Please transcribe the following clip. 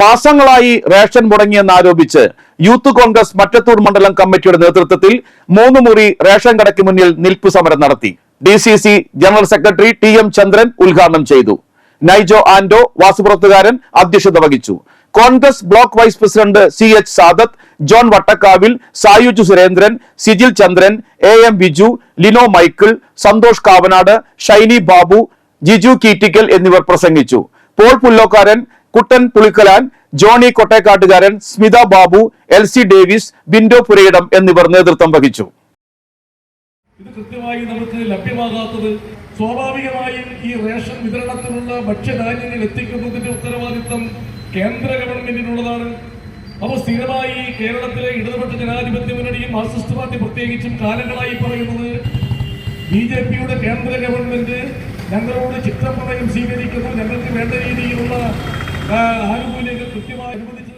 മാസങ്ങളായി റേഷൻ മുടങ്ങിയെന്ന് ആരോപിച്ച് യൂത്ത് കോൺഗ്രസ് മറ്റത്തൂർ മണ്ഡലം കമ്മിറ്റിയുടെ നേതൃത്വത്തിൽ മൂന്ന് മുറി റേഷൻ കടയ്ക്ക് മുന്നിൽ നിൽപ്പ് സമരം നടത്തി. D general secretary T M Chandran ഉദ്ഘാടനം ചെയ്തു. നൈജോ ആൻഡോ വാസുപുറത്തുകാരൻ അധ്യക്ഷത വഹിച്ചു. Congress block vice president C H Sadath John Vattakkavil Sayuj Surendran Sijil Chandran A M Biju Lino Michael Santhosh Kavanad Shiny Babu Jiju Keettikkal എന്നിവർ പ്രസംഗിച്ചു. Paul Pullokkaran Kuttan Pulikkalan Johny Kottekkattukaran Smitha Babu L C Davis Bindo Purayidam എന്നിവർ നേതൃത്വം വഹിച്ചു. ഇത് കൃത്യമായി നമുക്ക് ലഭ്യമാകാത്തത് സ്വാഭാവികമായും ഈ റേഷൻ വിതരണത്തിനുള്ള ഭക്ഷ്യധാന്യങ്ങൾ എത്തിക്കുന്നതിന്റെ ഉത്തരവാദിത്തം കേന്ദ്ര ഗവൺമെന്റിനുള്ളതാണ്. അപ്പോൾ സ്ഥിരമായി കേരളത്തിലെ ഇടതുപക്ഷ ജനാധിപത്യ മുന്നണിയും മാർക്സിസ്റ്റ് പാർട്ടി പ്രത്യേകിച്ചും കാലങ്ങളായി പറയുന്നത് ബി കേന്ദ്ര ഗവൺമെന്റ് ഞങ്ങളോട് ചിത്രപ്രണയം സ്വീകരിക്കുന്നു ഞങ്ങൾക്ക് വേണ്ട ആനുകൂല്യങ്ങൾ കൃത്യമായി അനുവദിച്ചു